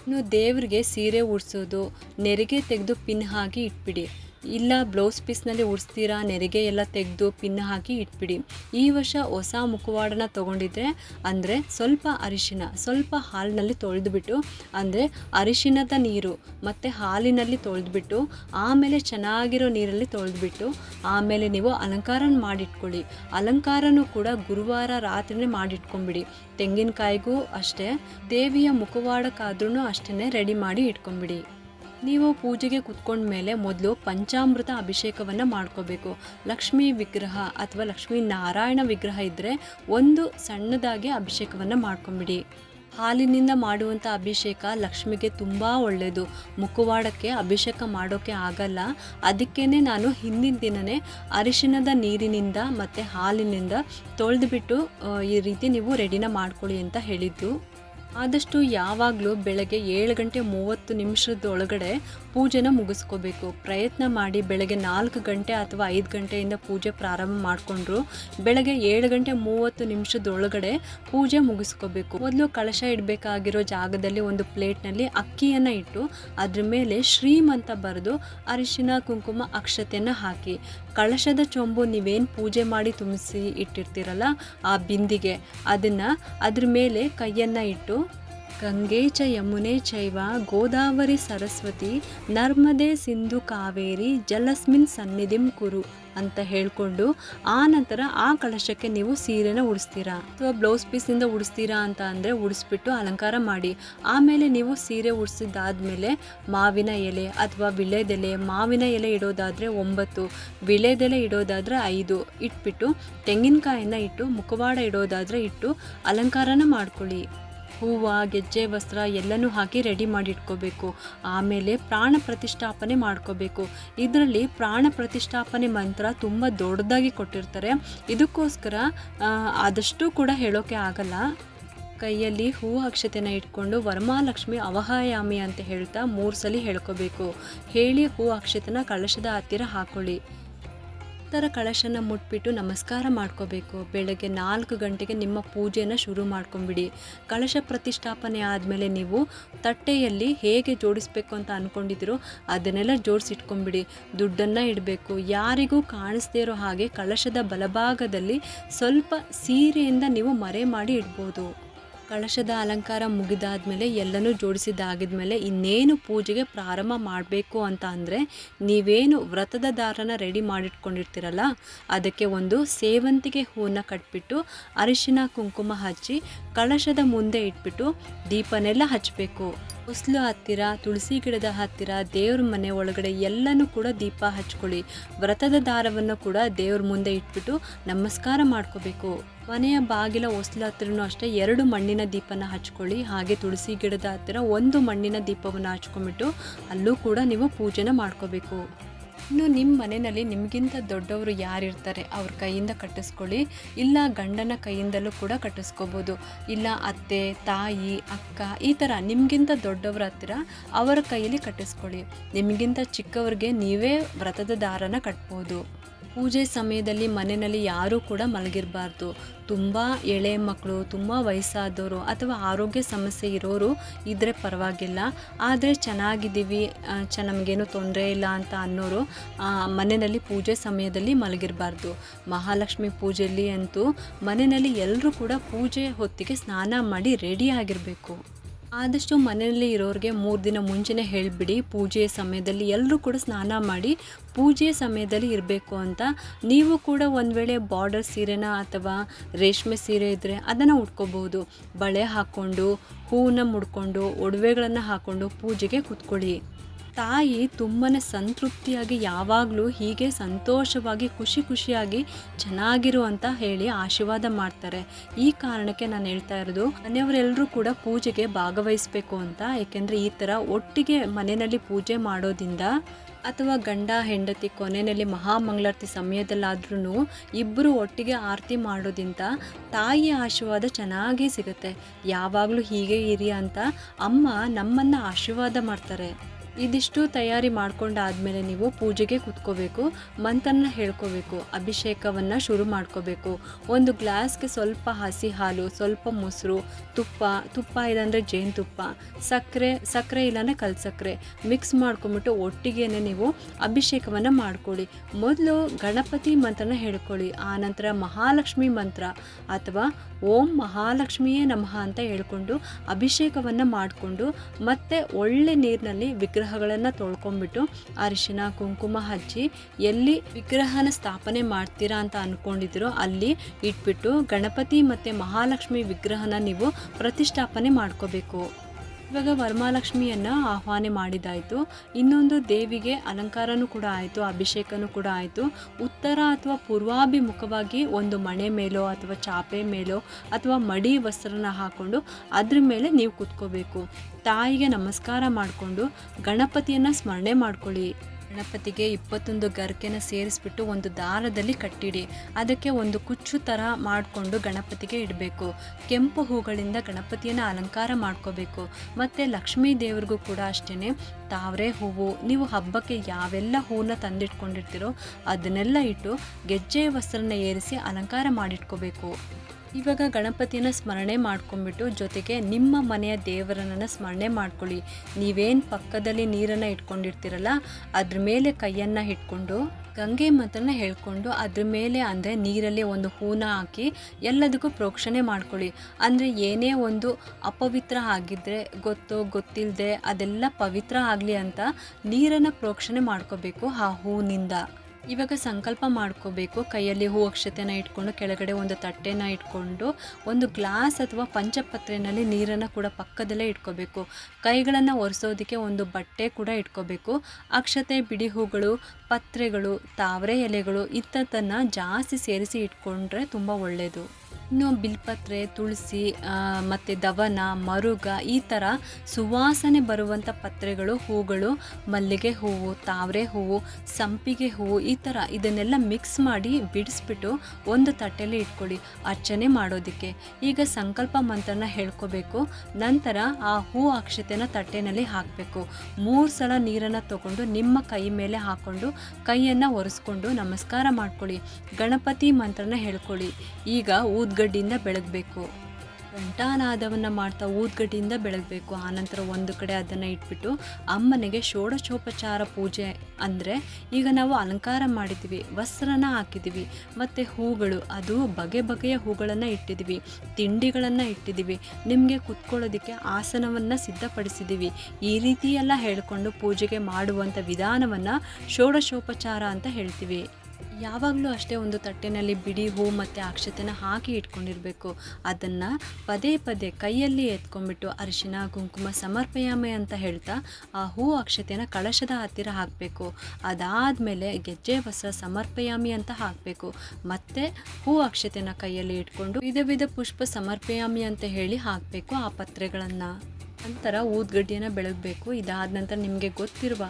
ಇನ್ನು ದೇವರಿಗೆ ಸೀರೆ ಉಡಿಸೋದು, ನೆರಿಗೆ ತೆಗೆದು ಪಿನ್ ಹಾಕಿ ಇಟ್ಬಿಡಿ. ಇಲ್ಲ, ಬ್ಲೌಸ್ ಪೀಸ್ನಲ್ಲಿ ಉಡಿಸ್ತೀರಾ, ನೆರಿಗೆ ಎಲ್ಲ ತೆಗೆದು ಪಿನ್ ಹಾಕಿ ಇಟ್ಬಿಡಿ. ಈ ವರ್ಷ ಹೊಸ ಮುಖವಾಡನ ತೊಗೊಂಡಿದ್ರೆ ಅಂದರೆ ಸ್ವಲ್ಪ ಅರಿಶಿನ, ಸ್ವಲ್ಪ ಹಾಲಿನಲ್ಲಿ ತೊಳೆದುಬಿಟ್ಟು, ಅಂದರೆ ಅರಿಶಿನದ ನೀರು ಮತ್ತು ಹಾಲಿನಲ್ಲಿ ತೊಳೆದುಬಿಟ್ಟು, ಆಮೇಲೆ ಚೆನ್ನಾಗಿರೋ ನೀರಲ್ಲಿ ತೊಳೆದುಬಿಟ್ಟು, ಆಮೇಲೆ ನೀವು ಅಲಂಕಾರ ಮಾಡಿಟ್ಕೊಳ್ಳಿ. ಅಲಂಕಾರನೂ ಕೂಡ ಗುರುವಾರ ರಾತ್ರಿನೇ ಮಾಡಿಟ್ಕೊಂಬಿಡಿ. ತೆಂಗಿನಕಾಯಿಗೂ ಅಷ್ಟೇ, ದೇವಿಯ ಮುಖವಾಡಕ್ಕಾದ್ರೂ ಅಷ್ಟೇ ರೆಡಿ ಮಾಡಿ ಇಟ್ಕೊಂಬಿಡಿ. ನೀವು ಪೂಜೆಗೆ ಕುತ್ಕೊಂಡ್ಮೇಲೆ ಮೊದಲು ಪಂಚಾಮೃತ ಅಭಿಷೇಕವನ್ನು ಮಾಡ್ಕೋಬೇಕು. ಲಕ್ಷ್ಮೀ ವಿಗ್ರಹ ಅಥವಾ ಲಕ್ಷ್ಮೀ ನಾರಾಯಣ ವಿಗ್ರಹ ಇದ್ದರೆ ಒಂದು ಸಣ್ಣದಾಗಿ ಅಭಿಷೇಕವನ್ನು ಮಾಡ್ಕೊಂಬಿಡಿ. ಹಾಲಿನಿಂದ ಮಾಡುವಂಥ ಅಭಿಷೇಕ ಲಕ್ಷ್ಮಿಗೆ ತುಂಬ ಒಳ್ಳೆಯದು ಮುಖವಾಡಕ್ಕೆ ಅಭಿಷೇಕ ಮಾಡೋಕ್ಕೆ ಆಗಲ್ಲ. ಅದಕ್ಕೇ ನಾನು ಹಿಂದಿನ ದಿನವೇ ಅರಿಶಿಣದ ನೀರಿನಿಂದ ಮತ್ತು ಹಾಲಿನಿಂದ ತೊಳೆದುಬಿಟ್ಟು ಈ ರೀತಿ ನೀವು ರೆಡಿನ ಮಾಡ್ಕೊಳ್ಳಿ ಅಂತ ಹೇಳಿದ್ದು. ಆದಷ್ಟು ಯಾವಾಗಲೂ ಬೆಳಗ್ಗೆ ಏಳು ಗಂಟೆ ಮೂವತ್ತು ನಿಮಿಷದೊಳಗಡೆ ಪೂಜೆನ ಮುಗಿಸ್ಕೋಬೇಕು. ಪ್ರಯತ್ನ ಮಾಡಿ ಬೆಳಗ್ಗೆ ನಾಲ್ಕು ಗಂಟೆ ಅಥವಾ ಐದು ಗಂಟೆಯಿಂದ ಪೂಜೆ ಪ್ರಾರಂಭ ಮಾಡಿಕೊಂಡ್ರು. ಬೆಳಗ್ಗೆ ಏಳು ಗಂಟೆ ಮೂವತ್ತು ನಿಮಿಷದೊಳಗಡೆ ಪೂಜೆ ಮುಗಿಸ್ಕೋಬೇಕು. ಮೊದಲು ಕಳಶ ಇಡಬೇಕಾಗಿರೋ ಜಾಗದಲ್ಲಿ ಒಂದು ಪ್ಲೇಟ್ನಲ್ಲಿ ಅಕ್ಕಿಯನ್ನು ಇಟ್ಟು, ಅದ್ರ ಮೇಲೆ ಶ್ರೀಮಂತ ಬರೆದು ಅರಿಶಿನ, ಕುಂಕುಮ, ಅಕ್ಷತೆಯನ್ನು ಹಾಕಿ. ಕಳಶದ ಚೊಂಬು ನೀವೇನು ಪೂಜೆ ಮಾಡಿ ತುಂಬಿಸಿ ಇಟ್ಟಿರ್ತೀರಲ್ಲ ಆ ಬಿಂದಿಗೆ, ಅದನ್ನು ಅದ್ರ ಮೇಲೆ ಕೈಯನ್ನು ಇಟ್ಟು ಗಂಗೆ ಚ ಯಮುನೆ ಚೈವ ಗೋದಾವರಿ ಸರಸ್ವತಿ ನರ್ಮದೆ ಸಿಂಧು ಕಾವೇರಿ ಜಲಸ್ಮಿನ್ ಸನ್ನಿಧಿಂ ಕುರು ಅಂತ ಹೇಳಿಕೊಂಡು ಆ ನಂತರ ಆ ಕಳಶಕ್ಕೆ ನೀವು ಸೀರೆನ ಉಡಿಸ್ತೀರಾ? ಅಥವಾ ಬ್ಲೌಸ್ ಪೀಸಿಂದ ಉಡಿಸ್ತೀರಾ ಅಂತ ಅಂದರೆ ಉಡಿಸ್ಬಿಟ್ಟು ಅಲಂಕಾರ ಮಾಡಿ. ಆಮೇಲೆ ನೀವು ಸೀರೆ ಉಡಿಸಿದ್ದಾದ್ಮೇಲೆ ಮಾವಿನ ಎಲೆ ಅಥವಾ ವಿಳೆದೆಲೆ, ಮಾವಿನ ಎಲೆ ಇಡೋದಾದರೆ ಒಂಬತ್ತು, ವಿಳೆದೆಲೆ ಇಡೋದಾದರೆ ಐದು ಇಟ್ಬಿಟ್ಟು ತೆಂಗಿನಕಾಯಿನ ಇಟ್ಟು ಮುಖವಾಡ ಇಡೋದಾದರೆ ಇಟ್ಟು ಅಲಂಕಾರನ ಮಾಡ್ಕೊಳ್ಳಿ. ಹೂವು, ಗೆಜ್ಜೆ, ವಸ್ತ್ರ ಎಲ್ಲನೂ ಹಾಕಿ ರೆಡಿ ಮಾಡಿ ಇಟ್ಕೋಬೇಕು ಆಮೇಲೆ ಪ್ರಾಣ ಪ್ರತಿಷ್ಠಾಪನೆ ಮಾಡ್ಕೋಬೇಕು. ಇದರಲ್ಲಿ ಪ್ರಾಣ ಪ್ರತಿಷ್ಠಾಪನೆ ಮಂತ್ರ ತುಂಬ ದೊಡ್ಡದಾಗಿ ಕೊಟ್ಟಿರ್ತಾರೆ. ಇದಕ್ಕೋಸ್ಕರ ಆದಷ್ಟು ಕೂಡ ಹೇಳೋಕೆ ಆಗಲ್ಲ. ಕೈಯಲ್ಲಿ ಹೂ ಅಕ್ಷತೆನ ಇಟ್ಕೊಂಡು ವರಮಹಾಲಕ್ಷ್ಮಿ ಅವಹಾಯಾಮಿ ಅಂತ ಹೇಳ್ತಾ ಮೂರು ಸಲ ಹೇಳ್ಕೋಬೇಕು. ಹೇಳಿ ಹೂ ಅಕ್ಷತೆನ ಕಳಶದ ಹತ್ತಿರ ಹಾಕೊಳ್ಳಿ. ಥರ ಕಳಶನ ಮುಟ್ಬಿಟ್ಟು ನಮಸ್ಕಾರ ಮಾಡ್ಕೋಬೇಕು. ಬೆಳಗ್ಗೆ ನಾಲ್ಕು ಗಂಟೆಗೆ ನಿಮ್ಮ ಪೂಜೆಯನ್ನು ಶುರು ಮಾಡ್ಕೊಂಬಿಡಿ ಕಳಶ ಪ್ರತಿಷ್ಠಾಪನೆ ಆದಮೇಲೆ ನೀವು ತಟ್ಟೆಯಲ್ಲಿ ಹೇಗೆ ಜೋಡಿಸ್ಬೇಕು ಅಂತ ಅಂದ್ಕೊಂಡಿದ್ದೀರೋ ಅದನ್ನೆಲ್ಲ ಜೋಡಿಸಿಟ್ಕೊಂಬಿಡಿ ದುಡ್ಡನ್ನು ಇಡಬೇಕು. ಯಾರಿಗೂ ಕಾಣಿಸ್ದೇ ಇರೋ ಹಾಗೆ ಕಳಶದ ಬಲಭಾಗದಲ್ಲಿ ಸ್ವಲ್ಪ ಸೀರೆಯಿಂದ ನೀವು ಮರೆ ಮಾಡಿ ಇಡ್ಬೋದು. ಕಳಶದ ಅಲಂಕಾರ ಮುಗಿದಾದ್ಮೇಲೆ ಎಲ್ಲನೂ ಜೋಡಿಸಿದ್ದಾಗಿದ್ಮೇಲೆ ಇನ್ನೇನು ಪೂಜೆಗೆ ಪ್ರಾರಂಭ ಮಾಡಬೇಕು ಅಂತ ಅಂದರೆ ನೀವೇನು ವ್ರತದ ದಾರನ ರೆಡಿ ಮಾಡಿಟ್ಕೊಂಡಿರ್ತೀರಲ್ಲ, ಅದಕ್ಕೆ ಒಂದು ಸೇವಂತಿಗೆ ಹೂವನ್ನ ಕಟ್ಬಿಟ್ಟು ಅರಿಶಿನ ಕುಂಕುಮ ಹಚ್ಚಿ ಕಳಶದ ಮುಂದೆ ಇಟ್ಬಿಟ್ಟು ದೀಪನೆಲ್ಲ ಹಚ್ಚಬೇಕು ಉಸ್ಲು ಹತ್ತಿರ, ತುಳಸಿ ಗಿಡದ ಹತ್ತಿರ, ದೇವ್ರ ಮನೆ ಒಳಗಡೆ ಎಲ್ಲನೂ ಕೂಡ ದೀಪ ಹಚ್ಕೊಳ್ಳಿ. ವ್ರತದ ದಾರವನ್ನು ಕೂಡ ದೇವ್ರ ಮುಂದೆ ಇಟ್ಬಿಟ್ಟು ನಮಸ್ಕಾರ ಮಾಡ್ಕೋಬೇಕು. ಮನೆಯ ಬಾಗಿಲ ಹೊಸಲ ಹತ್ತಿರನೂ ಅಷ್ಟೇ ಎರಡು ಮಣ್ಣಿನ ದೀಪನ ಹಚ್ಕೊಳ್ಳಿ. ಹಾಗೆ ತುಳಸಿ ಗಿಡದ ಹತ್ತಿರ ಒಂದು ಮಣ್ಣಿನ ದೀಪವನ್ನು ಹಚ್ಕೊಂಡ್ಬಿಟ್ಟು ಅಲ್ಲೂ ಕೂಡ ನೀವು ಪೂಜೆನ ಮಾಡ್ಕೋಬೇಕು. ಇನ್ನು ನಿಮ್ಮ ಮನೆಯಲ್ಲಿ ನಿಮಗಿಂತ ದೊಡ್ಡವರು ಯಾರಿರ್ತಾರೆ ಅವ್ರ ಕೈಯಿಂದ ಕಟ್ಟಿಸ್ಕೊಳ್ಳಿ. ಇಲ್ಲ ಗಂಡನ ಕೈಯಿಂದಲೂ ಕೂಡ ಕಟ್ಟಿಸ್ಕೋಬೋದು. ಇಲ್ಲ ಅತ್ತೆ, ತಾಯಿ, ಅಕ್ಕ ಈ ಥರ ನಿಮಗಿಂತ ದೊಡ್ಡವರ ಹತ್ತಿರ ಅವರ ಕೈಯಲ್ಲಿ ಕಟ್ಟಿಸ್ಕೊಳ್ಳಿ. ನಿಮಗಿಂತ ಚಿಕ್ಕವ್ರಿಗೆ ನೀವೇ ವ್ರತದ ದಾರನ ಕಟ್ಬೋದು. ಪೂಜೆ ಸಮಯದಲ್ಲಿ ಮನೆಯಲ್ಲಿ ಯಾರೂ ಕೂಡ ಮಲಗಿರಬಾರ್ದು. ತುಂಬ ಎಳೆ ಮಕ್ಕಳು, ತುಂಬ ವಯಸ್ಸಾದವರು ಅಥವಾ ಆರೋಗ್ಯ ಸಮಸ್ಯೆ ಇರೋರು ಇದ್ದರೆ ಪರವಾಗಿಲ್ಲ. ಆದರೆ ಚೆನ್ನಾಗಿದ್ದೀವಿ ಚ, ನಮಗೇನು ತೊಂದರೆ ಇಲ್ಲ ಅಂತ ಅನ್ನೋರು ಮನೆಯಲ್ಲಿ ಪೂಜೆ ಸಮಯದಲ್ಲಿ ಮಲಗಿರಬಾರ್ದು. ಮಹಾಲಕ್ಷ್ಮಿ ಪೂಜೆಯಲ್ಲಿ ಅಂತೂ ಮನೆಯಲ್ಲಿ ಎಲ್ಲರೂ ಕೂಡ ಪೂಜೆ ಹೊತ್ತಿಗೆ ಸ್ನಾನ ಮಾಡಿ ರೆಡಿ ಆಗಿರಬೇಕು. ಆದಷ್ಟು ಮನೆಯಲ್ಲಿ ಇರೋರಿಗೆ ಮೂರು ದಿನ ಮುಂಚೆನೇ ಹೇಳಿಬಿಡಿ, ಪೂಜೆಯ ಸಮಯದಲ್ಲಿ ಎಲ್ಲರೂ ಕೂಡ ಸ್ನಾನ ಮಾಡಿ ಪೂಜೆಯ ಸಮಯದಲ್ಲಿ ಇರಬೇಕು ಅಂತ. ನೀವು ಕೂಡ ಒಂದು ವೇಳೆ ಬಾರ್ಡರ್ ಸೀರೆನ ಅಥವಾ ರೇಷ್ಮೆ ಸೀರೆ ಇದ್ದರೆ ಅದನ್ನು ಉಟ್ಕೋಬೋದು ಬಳೆ ಹಾಕ್ಕೊಂಡು ಹೂವನ್ನ ಮುಡ್ಕೊಂಡು, ಒಡವೆಗಳನ್ನು ಹಾಕ್ಕೊಂಡು ಪೂಜೆಗೆ ಕೂತ್ಕೊಳ್ಳಿ. ತಾಯಿ ತುಂಬಾ ಸಂತೃಪ್ತಿಯಾಗಿ ಯಾವಾಗಲೂ ಹೀಗೆ ಸಂತೋಷವಾಗಿ, ಖುಷಿ ಖುಷಿಯಾಗಿ ಚೆನ್ನಾಗಿರು ಅಂತ ಹೇಳಿ ಆಶೀರ್ವಾದ ಮಾಡ್ತಾರೆ. ಈ ಕಾರಣಕ್ಕೆ ನಾನು ಹೇಳ್ತಾ ಇರೋದು, ಮನೆಯವರೆಲ್ಲರೂ ಕೂಡ ಪೂಜೆಗೆ ಭಾಗವಹಿಸಬೇಕು ಅಂತ. ಏಕೆಂದರೆ ಈ ಥರ ಒಟ್ಟಿಗೆ ಮನೆಯಲ್ಲಿ ಪೂಜೆ ಮಾಡೋದಿಂದ ಅಥವಾ ಗಂಡ, ಹೆಂಡತಿ, ಕೊನೆಯಲ್ಲಿ ಮಹಾಮಂಗಳಾರತಿ ಸಮಯದಲ್ಲಾದ್ರೂ ಇಬ್ಬರು ಒಟ್ಟಿಗೆ ಆರತಿ ಮಾಡೋದ್ರಿಂದ ತಾಯಿಯ ಆಶೀರ್ವಾದ ಚೆನ್ನಾಗಿ ಸಿಗುತ್ತೆ. ಯಾವಾಗಲೂ ಹೀಗೆ ಇರಿ ಅಂತ ಅಮ್ಮ ನಮ್ಮನ್ನು ಆಶೀರ್ವಾದ ಮಾಡ್ತಾರೆ. ಇದಿಷ್ಟು ತಯಾರಿ ಮಾಡ್ಕೊಂಡಾದ್ಮೇಲೆ ನೀವು ಪೂಜೆಗೆ ಕುತ್ಕೋಬೇಕು ಮಂತನ್ನ ಹೇಳ್ಕೋಬೇಕು, ಅಭಿಷೇಕವನ್ನು ಶುರು ಮಾಡ್ಕೋಬೇಕು. ಒಂದು ಗ್ಲಾಸ್ಗೆ ಸ್ವಲ್ಪ ಹಸಿ ಹಾಲು, ಸ್ವಲ್ಪ ಮೊಸರು, ತುಪ್ಪ ತುಪ್ಪ ಇಲ್ಲಾಂದರೆ ಜೇನುತುಪ್ಪ ಸಕ್ಕರೆ ಸಕ್ಕರೆ ಇಲ್ಲಾಂದರೆ ಕಲ್ ಸಕ್ಕರೆ ಮಿಕ್ಸ್ ಮಾಡ್ಕೊಂಬಿಟ್ಟು ಒಟ್ಟಿಗೆನೆ ನೀವು ಅಭಿಷೇಕವನ್ನು ಮಾಡ್ಕೊಳ್ಳಿ. ಮೊದಲು ಗಣಪತಿ ಮಂತ್ರನ ಹೇಳ್ಕೊಳ್ಳಿ ಆನಂತರ ಮಹಾಲಕ್ಷ್ಮಿ ಮಂತ್ರ ಅಥವಾ ಓಂ ಮಹಾಲಕ್ಷ್ಮಿಯೇ ನಮಃ ಅಂತ ಹೇಳ್ಕೊಂಡು ಅಭಿಷೇಕವನ್ನು ಮಾಡಿಕೊಂಡು ಮತ್ತೆ ಒಳ್ಳೆ ನೀರಿನಲ್ಲಿ ವಿಗ್ರಹಗಳನ್ನು ತೊಳ್ಕೊಂಡ್ಬಿಟ್ಟು ಅರಿಶಿನ, ಕುಂಕುಮ ಹಚ್ಚಿ ಎಲ್ಲಿ ವಿಗ್ರಹನ ಸ್ಥಾಪನೆ ಮಾಡ್ತೀರಾ ಅಂತ ಅಂದ್ಕೊಂಡಿದ್ದೀರೋ ಅಲ್ಲಿ ಇಟ್ಬಿಟ್ಟು ಗಣಪತಿ ಮತ್ತು ಮಹಾಲಕ್ಷ್ಮಿ ವಿಗ್ರಹನ ನೀವು ಪ್ರತಿಷ್ಠಾಪನೆ ಮಾಡ್ಕೋಬೇಕು. ಇವಾಗ ವರಮಹಾಲಕ್ಷ್ಮಿಯನ್ನು ಆಹ್ವಾನ ಮಾಡಿದಾಯಿತು. ಇನ್ನೊಂದು ದೇವಿಗೆ ಅಲಂಕಾರನೂ ಕೂಡ ಆಯಿತು, ಅಭಿಷೇಕನೂ ಕೂಡ ಆಯಿತು. ಉತ್ತರ ಅಥವಾ ಪೂರ್ವಾಭಿಮುಖವಾಗಿ ಒಂದು ಮಣೆ ಮೇಲೋ ಅಥವಾ ಚಾಪೆ ಮೇಲೋ ಅಥವಾ ಮಡಿ ವಸ್ತ್ರನ ಹಾಕ್ಕೊಂಡು ಅದ್ರ ಮೇಲೆ ನೀವು ಕೂತ್ಕೋಬೇಕು. ತಾಯಿಗೆ ನಮಸ್ಕಾರ ಮಾಡಿಕೊಂಡು ಗಣಪತಿಯನ್ನು ಸ್ಮರಣೆ ಮಾಡ್ಕೊಳ್ಳಿ. ಗಣಪತಿಗೆ ಇಪ್ಪತ್ತೊಂದು ಗರ್ಕೆನ ಸೇರಿಸ್ಬಿಟ್ಟು ಒಂದು ದಾರದಲ್ಲಿ ಕಟ್ಟಿಡಿ. ಅದಕ್ಕೆ ಒಂದು ಕುಚ್ಚು ಥರ ಮಾಡಿಕೊಂಡು ಗಣಪತಿಗೆ ಇಡಬೇಕು. ಕೆಂಪು ಹೂಗಳಿಂದ ಗಣಪತಿಯನ್ನು ಅಲಂಕಾರ ಮಾಡ್ಕೋಬೇಕು. ಮತ್ತು ಲಕ್ಷ್ಮೀ ದೇವ್ರಿಗೂ ಕೂಡ ಅಷ್ಟೇ ತಾವರೆ ಹೂವು, ನೀವು ಹಬ್ಬಕ್ಕೆ ಯಾವೆಲ್ಲ ಹೂವನ್ನ ತಂದಿಟ್ಕೊಂಡಿರ್ತೀರೋ ಅದನ್ನೆಲ್ಲ ಇಟ್ಟು ಗೆಜ್ಜೆ ವಸ್ತ್ರನ ಏರಿಸಿ ಅಲಂಕಾರ ಮಾಡಿಟ್ಕೋಬೇಕು. ಇವಾಗ ಗಣಪತಿಯನ್ನು ಸ್ಮರಣೆ ಮಾಡ್ಕೊಂಡ್ಬಿಟ್ಟು ಜೊತೆಗೆ ನಿಮ್ಮ ಮನೆಯ ದೇವರನ್ನ ಸ್ಮರಣೆ ಮಾಡ್ಕೊಳ್ಳಿ. ನೀವೇನು ಪಕ್ಕದಲ್ಲಿ ನೀರನ್ನು ಇಟ್ಕೊಂಡಿರ್ತೀರಲ್ಲ, ಅದ್ರ ಮೇಲೆ ಕೈಯನ್ನು ಇಟ್ಕೊಂಡು ಗಂಗೆ ಮಂತ್ರನ ಹೇಳ್ಕೊಂಡು, ಅದ್ರ ಮೇಲೆ ಅಂದರೆ ನೀರಲ್ಲಿ ಒಂದು ಹೂನ ಹಾಕಿ ಎಲ್ಲದಕ್ಕೂ ಪ್ರೋಕ್ಷಣೆ ಮಾಡ್ಕೊಳ್ಳಿ. ಅಂದರೆ ಏನೇ ಒಂದು ಅಪವಿತ್ರ ಆಗಿದ್ದರೆ ಗೊತ್ತೋ ಗೊತ್ತಿಲ್ಲದೆ ಅದೆಲ್ಲ ಪವಿತ್ರ ಆಗಲಿ ಅಂತ ನೀರನ್ನು ಪ್ರೋಕ್ಷಣೆ ಮಾಡ್ಕೋಬೇಕು ಆ ಹೂವಿನಿಂದ ಇವಾಗ ಸಂಕಲ್ಪ ಮಾಡ್ಕೋಬೇಕು. ಕೈಯಲ್ಲಿ ಹೂ ಅಕ್ಷತೆನ ಇಟ್ಕೊಂಡು ಕೆಳಗಡೆ ಒಂದು ತಟ್ಟೆನ ಇಟ್ಕೊಂಡು ಒಂದು ಗ್ಲಾಸ್ ಅಥವಾ ಪಂಚಪತ್ರೆಯಲ್ಲಿ ನೀರನ್ನು ಕೂಡ ಪಕ್ಕದಲ್ಲೇ ಇಟ್ಕೋಬೇಕು. ಕೈಗಳನ್ನು ಒರೆಸೋದಕ್ಕೆ ಒಂದು ಬಟ್ಟೆ ಕೂಡ ಇಟ್ಕೋಬೇಕು. ಅಕ್ಷತೆ, ಬಿಡಿ ಹೂಗಳು, ಪತ್ರೆಗಳು, ತಾವರೆ ಎಲೆಗಳು ಇಂಥದ್ದನ್ನು ಜಾಸ್ತಿ ಸೇರಿಸಿ ಇಟ್ಕೊಂಡ್ರೆ ತುಂಬ ಒಳ್ಳೆಯದು ಇನ್ನು ಬಿಲ್ಪತ್ರೆ, ತುಳಸಿ ಮತ್ತು ದವನ, ಮರುಗ ಈ ಥರ ಸುವಾಸನೆ ಬರುವಂಥ ಪತ್ರೆಗಳು, ಹೂಗಳು, ಮಲ್ಲಿಗೆ ಹೂವು, ತಾವರೆ ಹೂವು, ಸಂಪಿಗೆ ಹೂವು ಈ ಥರ ಇದನ್ನೆಲ್ಲ ಮಿಕ್ಸ್ ಮಾಡಿ ಬಿಡಿಸ್ಬಿಟ್ಟು ಒಂದು ತಟ್ಟೆಯಲ್ಲಿ ಇಟ್ಕೊಳ್ಳಿ ಅರ್ಚನೆ ಮಾಡೋದಕ್ಕೆ. ಈಗ ಸಂಕಲ್ಪ ಮಂತ್ರನ ಹೇಳ್ಕೋಬೇಕು. ನಂತರ ಆ ಹೂ ಅಕ್ಷತೆನ ತಟ್ಟೆನಲ್ಲಿ ಹಾಕಬೇಕು. ಮೂರು ಸಲ ನೀರನ್ನು ತಗೊಂಡು ನಿಮ್ಮ ಕೈ ಮೇಲೆ ಹಾಕ್ಕೊಂಡು ಕೈಯನ್ನು ಒರೆಸ್ಕೊಂಡು ನಮಸ್ಕಾರ ಮಾಡ್ಕೊಳ್ಳಿ. ಗಣಪತಿ ಮಂತ್ರನ ಹೇಳ್ಕೊಳ್ಳಿ. ಈಗ ಊದ್ಗಡ್ಡಿಯಿಂದ ಬೆಳಗಬೇಕು. ಘಂಟಾನಾದವನ್ನು ಮಾಡ್ತಾ ಊದ್ಗಡ್ಡಿಯಿಂದ ಬೆಳಗಬೇಕು. ಆನಂತರ ಒಂದು ಕಡೆ ಅದನ್ನು ಇಟ್ಬಿಟ್ಟು ಅಮ್ಮನಿಗೆ ಷೋಡಶೋಪಚಾರ ಪೂಜೆ ಅಂದರೆ ಈಗ ನಾವು ಅಲಂಕಾರ ಮಾಡಿದ್ದೀವಿ ವಸ್ತ್ರನ ಹಾಕಿದ್ದೀವಿ ಮತ್ತು ಹೂಗಳು, ಅದು ಬಗೆ ಬಗೆಯ ಹೂಗಳನ್ನು ಇಟ್ಟಿದ್ದೀವಿ ತಿಂಡಿಗಳನ್ನು ಇಟ್ಟಿದ್ದೀವಿ ನಿಮಗೆ ಕುತ್ಕೊಳ್ಳೋದಕ್ಕೆ ಆಸನವನ್ನು ಸಿದ್ಧಪಡಿಸಿದ್ದೀವಿ ಈ ರೀತಿಯೆಲ್ಲ ಹೇಳಿಕೊಂಡು ಪೂಜೆಗೆ ಮಾಡುವಂಥ ವಿಧಾನವನ್ನು ಷೋಡಶೋಪಚಾರ ಅಂತ ಹೇಳ್ತೀವಿ. ಯಾವಾಗಲೂ ಅಷ್ಟೇ ಒಂದು ತಟ್ಟೆನಲ್ಲಿ ಬಿಡಿ, ಹೂ ಮತ್ತು ಅಕ್ಷತೆನ ಹಾಕಿ ಇಟ್ಕೊಂಡಿರಬೇಕು. ಅದನ್ನು ಪದೇ ಪದೇ ಕೈಯಲ್ಲಿ ಎತ್ಕೊಂಡ್ಬಿಟ್ಟು ಅರಿಶಿನ, ಕುಂಕುಮ, ಸಮರ್ಪಯಾಮೆ ಅಂತ ಹೇಳ್ತಾ ಆ ಹೂ ಅಕ್ಷತೆನ ಕಳಶದ ಹತ್ತಿರ ಹಾಕಬೇಕು. ಅದಾದಮೇಲೆ ಗೆಜ್ಜೆ, ವಸ್ತ್ರ, ಸಮರ್ಪಯಾಮಿ ಅಂತ ಹಾಕಬೇಕು. ಮತ್ತು ಹೂ ಅಕ್ಷತೆನ ಕೈಯಲ್ಲಿ ಇಟ್ಕೊಂಡು ವಿಧ ವಿಧ ಪುಷ್ಪ ಸಮರ್ಪಯಾಮಿ ಅಂತ ಹೇಳಿ ಹಾಕಬೇಕು ಆ ಪತ್ರೆಗಳನ್ನು. ನಂತರ ಊದ್ಗಡ್ಡಿಯನ್ನು ಬೆಳಗಬೇಕು. ಇದಾದ ನಂತರ ನಿಮಗೆ ಗೊತ್ತಿರುವ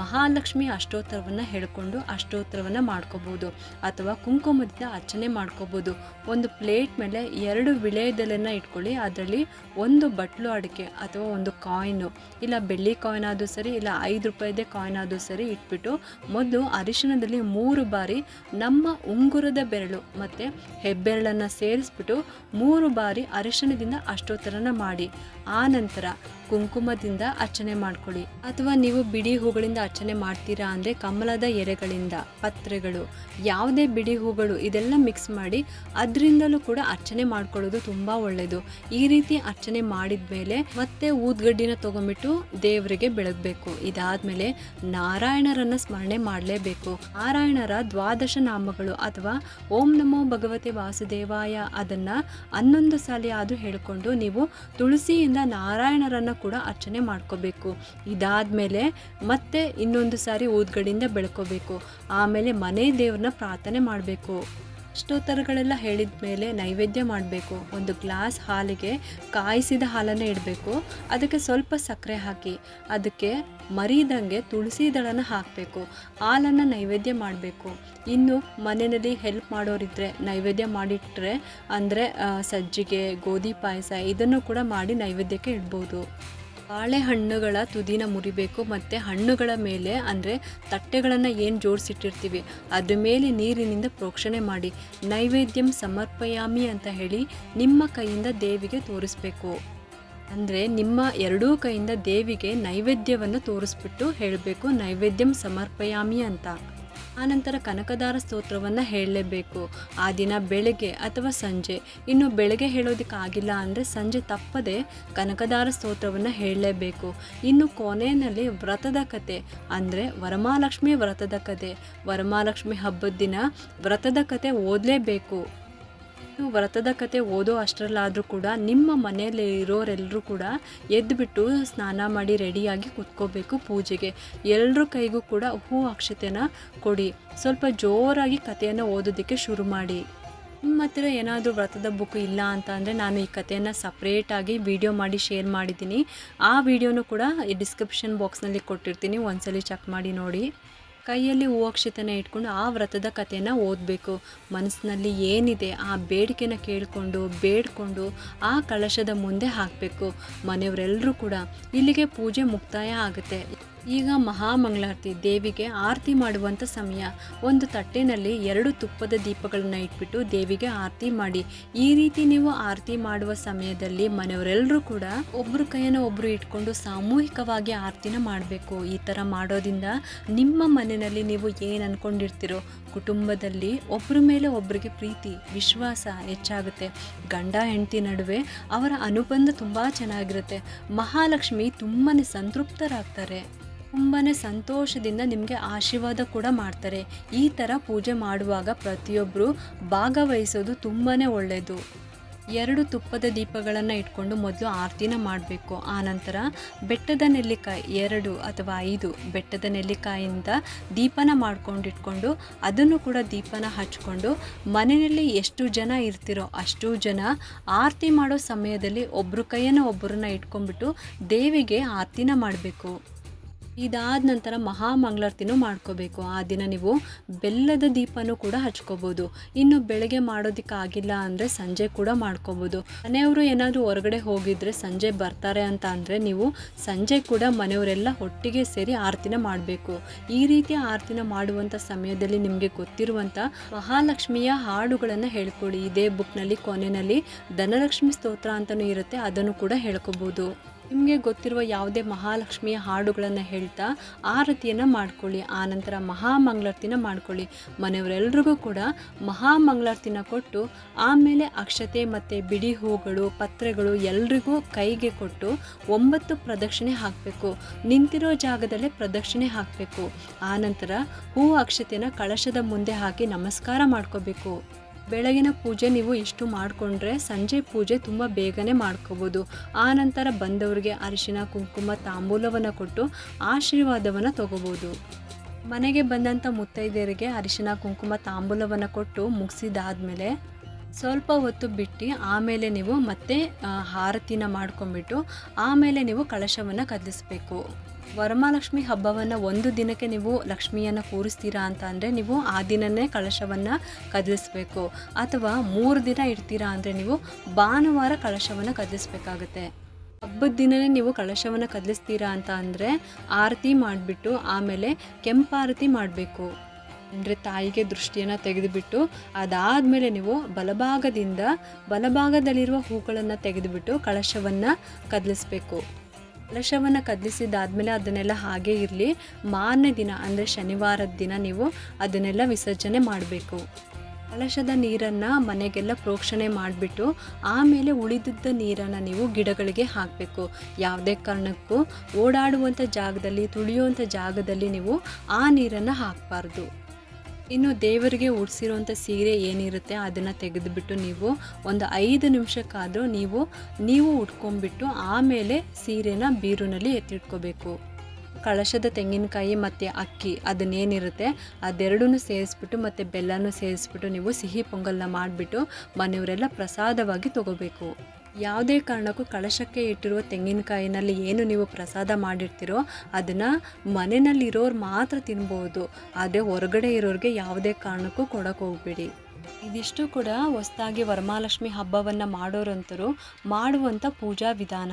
ಮಹಾಲಕ್ಷ್ಮಿ ಅಷ್ಟೋತ್ತರವನ್ನು ಹೇಳಿಕೊಂಡು ಅಷ್ಟೋತ್ತರವನ್ನು ಮಾಡ್ಕೋಬೋದು. ಅಥವಾ ಕುಂಕುಮದಿಂದ ಅರ್ಚನೆ ಮಾಡ್ಕೋಬೋದು. ಒಂದು ಪ್ಲೇಟ್ ಮೇಲೆ ಎರಡು ವಿಳೆಯದೆಲೆಯನ್ನು ಇಟ್ಕೊಳ್ಳಿ. ಅದರಲ್ಲಿ ಒಂದು ಬಟ್ಲು ಅಡಿಕೆ ಅಥವಾ ಒಂದು ಕಾಯಿನು, ಇಲ್ಲ ಬೆಳ್ಳಿ ಕಾಯಿನ್ ಆದರೂ ಸರಿ, ಇಲ್ಲ ಐದು ರೂಪಾಯಿದೇ ಕಾಯಿನ್ ಆದರೂ ಸರಿ ಇಟ್ಬಿಟ್ಟು ಮೊದಲು ಅರಿಶಿಣದಲ್ಲಿ ಮೂರು ಬಾರಿ ನಮ್ಮ ಉಂಗುರದ ಬೆರಳು ಮತ್ತು ಹೆಬ್ಬೆರಳನ್ನು ಸೇರಿಸ್ಬಿಟ್ಟು ಮೂರು ಬಾರಿ ಅರಿಶಿಣದಿಂದ ಅಷ್ಟೋತ್ತರನ ಮಾಡಿ. ಆ ನಂತರ back. ಕುಂಕುಮದಿಂದ ಅರ್ಚನೆ ಮಾಡ್ಕೊಳ್ಳಿ. ಅಥವಾ ನೀವು ಬಿಡಿ ಹೂಗಳಿಂದ ಅರ್ಚನೆ ಮಾಡ್ತೀರಾ ಅಂದರೆ ಕಮಲದ ಎರೆಗಳಿಂದ, ಪತ್ರೆಗಳು, ಯಾವುದೇ ಬಿಡಿ ಹೂಗಳು ಇದೆಲ್ಲ ಮಿಕ್ಸ್ ಮಾಡಿ ಅದರಿಂದಲೂ ಕೂಡ ಅರ್ಚನೆ ಮಾಡ್ಕೊಳ್ಳೋದು ತುಂಬ ಒಳ್ಳೆಯದು ಈ ರೀತಿ ಅರ್ಚನೆ ಮಾಡಿದ ಮೇಲೆ ಮತ್ತೆ ಊದ್ಗಡ್ಡಿನ ತೊಗೊಂಬಿಟ್ಟು ದೇವರಿಗೆ ಬೆಳಗಬೇಕು. ಇದಾದಮೇಲೆ ನಾರಾಯಣರನ್ನು ಸ್ಮರಣೆ ಮಾಡಲೇಬೇಕು. ನಾರಾಯಣರ ದ್ವಾದಶ ನಾಮಗಳು ಅಥವಾ ಓಂ ನಮೋ ಭಗವತೆ ವಾಸುದೇವಾಯ ಅದನ್ನು ಹನ್ನೊಂದು ಸಾಲಿ ಆದರೂ ಹೇಳಿಕೊಂಡು ನೀವು ತುಳಸಿಯಿಂದ ನಾರಾಯಣರನ್ನು ಕೂಡ ಅರ್ಚನೆ ಮಾಡ್ಕೋಬೇಕು. ಇದಾದಮೇಲೆ ಮತ್ತೆ ಇನ್ನೊಂದು ಸಾರಿ ಊದ್ಗಡಿಯಿಂದ ಬೆಳ್ಕೋಬೇಕು. ಆಮೇಲೆ ಮನೆ ದೇವ್ರನ್ನ ಪ್ರಾರ್ಥನೆ ಮಾಡಬೇಕು. ಅಷ್ಟೋತ್ತರಗಳೆಲ್ಲ ಹೇಳಿದ ಮೇಲೆ ನೈವೇದ್ಯ ಮಾಡಬೇಕು. ಒಂದು ಗ್ಲಾಸ್ ಹಾಲಿಗೆ ಕಾಯಿಸಿದ ಹಾಲನ್ನು ಇಡಬೇಕು. ಅದಕ್ಕೆ ಸ್ವಲ್ಪ ಸಕ್ಕರೆ ಹಾಕಿ, ಅದಕ್ಕೆ ಮರಿದಂಗೆ ತುಳಸಿ ದಳನ ಹಾಕಬೇಕು. ಹಾಲನ್ನು ನೈವೇದ್ಯ ಮಾಡಬೇಕು. ಇನ್ನು ಮನೆಯಲ್ಲಿ ಹೆಲ್ಪ್ ಮಾಡೋರಿದ್ದರೆ ನೈವೇದ್ಯ ಮಾಡಿಟ್ರೆ ಅಂದರೆ ಸಜ್ಜಿಗೆ, ಗೋಧಿ ಪಾಯಸ ಇದನ್ನು ಕೂಡ ಮಾಡಿ ನೈವೇದ್ಯಕ್ಕೆ ಇಡ್ಬೋದು. ಬಾಳೆಹಣ್ಣುಗಳ ತುದಿನ ಮುರಿಬೇಕು ಮತ್ತು ಹಣ್ಣುಗಳ ಮೇಲೆ ಅಂದರೆ ತಟ್ಟೆಗಳನ್ನು ಏನು ಜೋಡಿಸಿಟ್ಟಿರ್ತೀವಿ, ಅದ್ರ ಮೇಲೆ ನೀರಿನಿಂದ ಪ್ರೋಕ್ಷಣೆ ಮಾಡಿ, ನೈವೇದ್ಯಂ ಸಮರ್ಪಯಾಮಿ ಅಂತ ಹೇಳಿ ನಿಮ್ಮ ಕೈಯಿಂದ ದೇವಿಗೆ ತೋರಿಸ್ಬೇಕು. ಅಂದರೆ ನಿಮ್ಮ ಎರಡೂ ಕೈಯಿಂದ ದೇವಿಗೆ ನೈವೇದ್ಯವನ್ನು ತೋರಿಸ್ಬಿಟ್ಟು ಹೇಳಬೇಕು, ನೈವೇದ್ಯಂ ಸಮರ್ಪಯಾಮಿ ಅಂತ. ಆನಂತರ ಕನಕದಾರ ಸ್ತೋತ್ರವನ್ನು ಹೇಳಲೇಬೇಕು. ಆ ದಿನ ಬೆಳಗ್ಗೆ ಅಥವಾ ಸಂಜೆ. ಇನ್ನು ಬೆಳಗ್ಗೆ ಹೇಳೋದಕ್ಕಾಗಿಲ್ಲ ಅಂದರೆ ಸಂಜೆ ತಪ್ಪದೆ ಕನಕದಾರ ಸ್ತೋತ್ರವನ್ನು ಹೇಳಲೇಬೇಕು. ಇನ್ನು ಕೊನೆಯಲ್ಲಿ ವ್ರತದ ಕತೆ, ಅಂದರೆ ವರಮಹಾಲಕ್ಷ್ಮಿ ವ್ರತದ ಕತೆ. ವರಮಹಾಲಕ್ಷ್ಮಿ ಹಬ್ಬದ ದಿನ ವ್ರತದ ಕತೆ ಓದಲೇಬೇಕು. ವ್ರತದ ಕತೆ ಓದೋ ಅಷ್ಟರಲ್ಲಾದರೂ ಕೂಡ ನಿಮ್ಮ ಮನೆಯಲ್ಲಿ ಇರೋರೆಲ್ಲರೂ ಕೂಡ ಎದ್ದುಬಿಟ್ಟು ಸ್ನಾನ ಮಾಡಿ ರೆಡಿಯಾಗಿ ಕುತ್ಕೋಬೇಕು ಪೂಜೆಗೆ. ಎಲ್ಲರ ಕೈಗೂ ಕೂಡ ಹೂ ಅಕ್ಷತೆನ ಕೊಡಿ. ಸ್ವಲ್ಪ ಜೋರಾಗಿ ಕಥೆಯನ್ನು ಓದೋದಕ್ಕೆ ಶುರು ಮಾಡಿ. ನಿಮ್ಮ ಹತ್ತಿರ ಏನಾದರೂ ವ್ರತದ ಬುಕ್ ಇಲ್ಲ ಅಂತ ಅಂದರೆ ನಾನು ಈ ಕಥೆಯನ್ನು ಸಪ್ರೇಟಾಗಿ ವಿಡಿಯೋ ಮಾಡಿ ಶೇರ್ ಮಾಡಿದ್ದೀನಿ. ಆ ವಿಡಿಯೋನು ಕೂಡ ಈ ಡಿಸ್ಕ್ರಿಪ್ಷನ್ ಬಾಕ್ಸ್ನಲ್ಲಿ ಕೊಟ್ಟಿರ್ತೀನಿ. ಒಂದ್ಸಲಿ ಚೆಕ್ ಮಾಡಿ ನೋಡಿ. ಕೈಯಲ್ಲಿ ಹೂವಕ್ಷತೆನ ಇಟ್ಕೊಂಡು ಆ ವ್ರತದ ಕಥೆನ ಓದಬೇಕು. ಮನಸ್ಸಿನಲ್ಲಿ ಏನಿದೆ ಆ ಬೇಡಿಕೆನ ಕೇಳಿಕೊಂಡು, ಬೇಡ್ಕೊಂಡು ಆ ಕಳಶದ ಮುಂದೆ ಹಾಕಬೇಕು. ಮನೆಯವರೆಲ್ಲರೂ ಕೂಡ ಇಲ್ಲಿಗೆ ಪೂಜೆ ಮುಕ್ತಾಯ ಆಗುತ್ತೆ. ಈಗ ಮಹಾಮಂಗಳಾರತಿ ದೇವಿಗೆ ಆರತಿ ಮಾಡುವಂಥ ಸಮಯ. ಒಂದು ತಟ್ಟೆನಲ್ಲಿ ಎರಡು ತುಪ್ಪದ ದೀಪಗಳನ್ನು ಇಟ್ಬಿಟ್ಟು ದೇವಿಗೆ ಆರತಿ ಮಾಡಿ. ಈ ರೀತಿ ನೀವು ಆರತಿ ಮಾಡುವ ಸಮಯದಲ್ಲಿ ಮನೆಯವರೆಲ್ಲರೂ ಕೂಡ ಒಬ್ಬರು ಕೈಯನ್ನು ಒಬ್ಬರು ಇಟ್ಕೊಂಡು ಸಾಮೂಹಿಕವಾಗಿ ಆರತಿನ ಮಾಡಬೇಕು. ಈ ಥರ ಮಾಡೋದ್ರಿಂದ ನಿಮ್ಮ ಮನೆಯಲ್ಲಿ ನೀವು ಏನು ಅಂದ್ಕೊಂಡಿರ್ತೀರೋ ಕುಟುಂಬದಲ್ಲಿ ಒಬ್ಬರ ಮೇಲೆ ಒಬ್ಬರಿಗೆ ಪ್ರೀತಿ, ವಿಶ್ವಾಸ ಹೆಚ್ಚಾಗುತ್ತೆ. ಗಂಡ, ಹೆಂಡತಿ ನಡುವೆ ಅವರ ಅನುಬಂಧ ತುಂಬ ಚೆನ್ನಾಗಿರುತ್ತೆ. ಮಹಾಲಕ್ಷ್ಮಿ ತುಂಬಾ ಸಂತೃಪ್ತರಾಗ್ತಾರೆ. ತುಂಬಾ ಸಂತೋಷದಿಂದ ನಿಮಗೆ ಆಶೀರ್ವಾದ ಕೂಡ ಮಾಡ್ತಾರೆ. ಈ ಥರ ಪೂಜೆ ಮಾಡುವಾಗ ಪ್ರತಿಯೊಬ್ಬರು ಭಾಗವಹಿಸೋದು ತುಂಬಾ ಒಳ್ಳೆಯದು ಎರಡು ತುಪ್ಪದ ದೀಪಗಳನ್ನು ಇಟ್ಕೊಂಡು ಮೊದಲು ಆರತಿನ ಮಾಡಬೇಕು. ಆನಂತರ ಬೆಟ್ಟದ ನೆಲ್ಲಿಕಾಯಿ ಎರಡು ಅಥವಾ ಐದು ಬೆಟ್ಟದ ನೆಲ್ಲಿಕಾಯಿಂದ ದೀಪನ ಮಾಡ್ಕೊಂಡು ಇಟ್ಕೊಂಡು ಅದನ್ನು ಕೂಡ ದೀಪನ ಹಚ್ಕೊಂಡು ಮನೆಯಲ್ಲಿ ಎಷ್ಟು ಜನ ಇರ್ತಿರೋ ಅಷ್ಟು ಜನ ಆರತಿ ಮಾಡೋ ಸಮಯದಲ್ಲಿ ಒಬ್ಬರು ಕೈಯನ್ನು ಒಬ್ಬರನ್ನ ಇಟ್ಕೊಂಡ್ಬಿಟ್ಟು ದೇವಿಗೆ ಆರತಿನ ಮಾಡಬೇಕು. ಇದಾದ ನಂತರ ಮಹಾಮಂಗಳಾರತಿನೂ ಮಾಡ್ಕೋಬೇಕು. ಆ ದಿನ ನೀವು ಬೆಲ್ಲದ ದೀಪನೂ ಕೂಡ ಹಚ್ಕೋಬೋದು. ಇನ್ನು ಬೆಳಗ್ಗೆ ಮಾಡೋದಕ್ಕಾಗಿಲ್ಲ ಅಂದರೆ ಸಂಜೆ ಕೂಡ ಮಾಡ್ಕೋಬೋದು. ಮನೆಯವರು ಏನಾದರೂ ಹೊರಗಡೆ ಹೋಗಿದ್ರೆ ಸಂಜೆ ಬರ್ತಾರೆ ಅಂತ ಅಂದರೆ ನೀವು ಸಂಜೆ ಕೂಡ ಮನೆಯವರೆಲ್ಲ ಒಟ್ಟಿಗೆ ಸೇರಿ ಆರತಿನ ಮಾಡಬೇಕು. ಈ ರೀತಿ ಆರತಿನ ಮಾಡುವಂಥ ಸಮಯದಲ್ಲಿ ನಿಮಗೆ ಗೊತ್ತಿರುವಂಥ ಮಹಾಲಕ್ಷ್ಮಿಯ ಹಾಡುಗಳನ್ನು ಹೇಳ್ಕೊಳ್ಳಿ. ಇದೇ ಬುಕ್ನಲ್ಲಿ ಕೊನೆಯಲ್ಲಿ ಧನಲಕ್ಷ್ಮಿ ಸ್ತೋತ್ರ ಅಂತಲೂ ಇರುತ್ತೆ, ಅದನ್ನು ಕೂಡ ಹೇಳ್ಕೊಬೋದು. ನಿಮಗೆ ಗೊತ್ತಿರುವ ಯಾವುದೇ ಮಹಾಲಕ್ಷ್ಮಿಯ ಹಾಡುಗಳನ್ನು ಹೇಳ್ತಾ ಆರತಿಯನ್ನು ಮಾಡ್ಕೊಳ್ಳಿ ಆನಂತರ ಮಹಾಮಂಗಳಾರತಿನ ಮಾಡ್ಕೊಳ್ಳಿ. ಮನೆಯವರೆಲ್ರಿಗೂ ಕೂಡ ಮಹಾಮಂಗಳಾರತಿನ ಕೊಟ್ಟು, ಆಮೇಲೆ ಅಕ್ಷತೆ ಮತ್ತು ಬಿಡಿ ಹೂಗಳು, ಪತ್ರೆಗಳು ಎಲ್ರಿಗೂ ಕೈಗೆ ಕೊಟ್ಟು ಒಂಬತ್ತು ಪ್ರದಕ್ಷಿಣೆ ಹಾಕಬೇಕು. ನಿಂತಿರೋ ಜಾಗದಲ್ಲೇ ಪ್ರದಕ್ಷಿಣೆ ಹಾಕಬೇಕು. ಆನಂತರ ಹೂ ಅಕ್ಷತೆನ ಕಳಶದ ಮುಂದೆ ಹಾಕಿ ನಮಸ್ಕಾರ ಮಾಡ್ಕೋಬೇಕು. ಬೆಳಗಿನ ಪೂಜೆ ನೀವು ಇಷ್ಟು ಮಾಡಿಕೊಂಡ್ರೆ ಸಂಜೆ ಪೂಜೆ ತುಂಬ ಬೇಗನೆ ಮಾಡ್ಕೋಬೋದು. ಆನಂತರ ಬಂದವರಿಗೆ ಅರಿಶಿನ, ಕುಂಕುಮ, ತಾಂಬೂಲವನ್ನು ಕೊಟ್ಟು ಆಶೀರ್ವಾದವನ್ನು ತಗೋಬೋದು. ಮನೆಗೆ ಬಂದಂಥ ಮುತ್ತೈದೆಯರಿಗೆ ಅರಿಶಿನ, ಕುಂಕುಮ, ತಾಂಬೂಲವನ್ನು ಕೊಟ್ಟು ಮುಗಿಸಿದಾದ್ಮೇಲೆ ಸ್ವಲ್ಪ ಹೊತ್ತು ಬಿಟ್ಟು ಆಮೇಲೆ ನೀವು ಮತ್ತೆ ಆರತಿನ ಮಾಡ್ಕೊಂಬಿಟ್ಟು ಆಮೇಲೆ ನೀವು ಕಳಶವನ್ನು ಕದಲಿಸ್ಬೇಕು. ವರಮಹಾಲಕ್ಷ್ಮಿ ಹಬ್ಬವನ್ನು ಒಂದು ದಿನಕ್ಕೆ ನೀವು ಲಕ್ಷ್ಮಿಯನ್ನು ಕೂರಿಸ್ತೀರಾ ಅಂತ ಅಂದರೆ ನೀವು ಆ ದಿನನೇ ಕಳಶವನ್ನು ಕದಲಿಸ್ಬೇಕು. ಅಥವಾ ಮೂರು ದಿನ ಇಡ್ತೀರಾ ಅಂದರೆ ನೀವು ಭಾನುವಾರ ಕಳಶವನ್ನು ಕದಲಿಸ್ಬೇಕಾಗತ್ತೆ. ಹಬ್ಬದ ದಿನನೇ ನೀವು ಕಳಶವನ್ನು ಕದಲಿಸ್ತೀರಾ ಅಂತ ಅಂದರೆ ಆರತಿ ಮಾಡಿಬಿಟ್ಟು ಆಮೇಲೆ ಕೆಂಪಾರತಿ ಮಾಡಬೇಕು. ಅಂದರೆ ತಾಯಿಗೆ ದೃಷ್ಟಿಯನ್ನು ತೆಗೆದುಬಿಟ್ಟು, ಅದಾದಮೇಲೆ ನೀವು ಬಲಭಾಗದಿಂದ, ಬಲಭಾಗದಲ್ಲಿರುವ ಹೂಗಳನ್ನು ತೆಗೆದುಬಿಟ್ಟು ಕಳಶವನ್ನು ಕದಲಿಸ್ಬೇಕು. ಕಲಶವನ್ನು ಕದಲಿಸಿದಾದಮೇಲೆ ಅದನ್ನೆಲ್ಲ ಹಾಗೇ ಇರಲಿ. ಮಾರನೇ ದಿನ ಅಂದರೆ ಶನಿವಾರದ ದಿನ ನೀವು ಅದನ್ನೆಲ್ಲ ವಿಸರ್ಜನೆ ಮಾಡಬೇಕು. ಕಲಶದ ನೀರನ್ನು ಮನೆಗೆಲ್ಲ ಪ್ರೋಕ್ಷಣೆ ಮಾಡಿಬಿಟ್ಟು, ಆಮೇಲೆ ಉಳಿದಿದ್ದ ನೀರನ್ನು ನೀವು ಗಿಡಗಳಿಗೆ ಹಾಕಬೇಕು. ಯಾವುದೇ ಕಾರಣಕ್ಕೂ ಓಡಾಡುವಂಥ ಜಾಗದಲ್ಲಿ ತುಳಿಯುವಂಥ ಜಾಗದಲ್ಲಿ ನೀವು ಆ ನೀರನ್ನು ಹಾಕಬಾರ್ದು. ಇನ್ನು ದೇವರಿಗೆ ಉಡಿಸಿರುವಂಥ ಸೀರೆ ಏನಿರುತ್ತೆ ಅದನ್ನು ತೆಗೆದುಬಿಟ್ಟು ನೀವು ಒಂದು ಐದು ನಿಮಿಷಕ್ಕಾದರೂ ನೀವು ನೀವು ಉಟ್ಕೊಂಡ್ಬಿಟ್ಟು ಆಮೇಲೆ ಸೀರೆನ ಬೀರುನಲ್ಲಿ ಎತ್ತಿಟ್ಕೋಬೇಕು. ಕಳಶದ ತೆಂಗಿನಕಾಯಿ ಮತ್ತು ಅಕ್ಕಿ ಅದನ್ನೇನಿರುತ್ತೆ ಅದೆರಡೂ ಸೇರಿಸ್ಬಿಟ್ಟು ಮತ್ತು ಬೆಲ್ಲನೂ ಸೇರಿಸ್ಬಿಟ್ಟು ನೀವು ಸಿಹಿ ಪೊಂಗಲ್ನ ಮಾಡಿಬಿಟ್ಟು ಮನೆಯವರೆಲ್ಲ ಪ್ರಸಾದವಾಗಿ ತಗೋಬೇಕು. ಯಾವುದೇ ಕಾರಣಕ್ಕೂ ಕಳಶಕ್ಕೆ ಇಟ್ಟಿರುವ ತೆಂಗಿನಕಾಯಿನಲ್ಲಿ ಏನು ನೀವು ಪ್ರಸಾದ ಮಾಡಿರ್ತೀರೋ ಅದನ್ನು ಮನೆಯಲ್ಲಿರೋರು ಮಾತ್ರ ತಿನ್ಬೋದು. ಆದರೆ ಹೊರಗಡೆ ಇರೋರಿಗೆ ಯಾವುದೇ ಕಾರಣಕ್ಕೂ ಕೊಡೋಕೆ ಹೋಗ್ಬೇಡಿ. ಇದಿಷ್ಟು ಕೂಡ ಹೊಸ್ದಾಗಿ ವರಮಹಾಲಕ್ಷ್ಮಿ ಹಬ್ಬವನ್ನು ಮಾಡೋರಂತರು ಮಾಡುವಂಥ ಪೂಜಾ ವಿಧಾನ.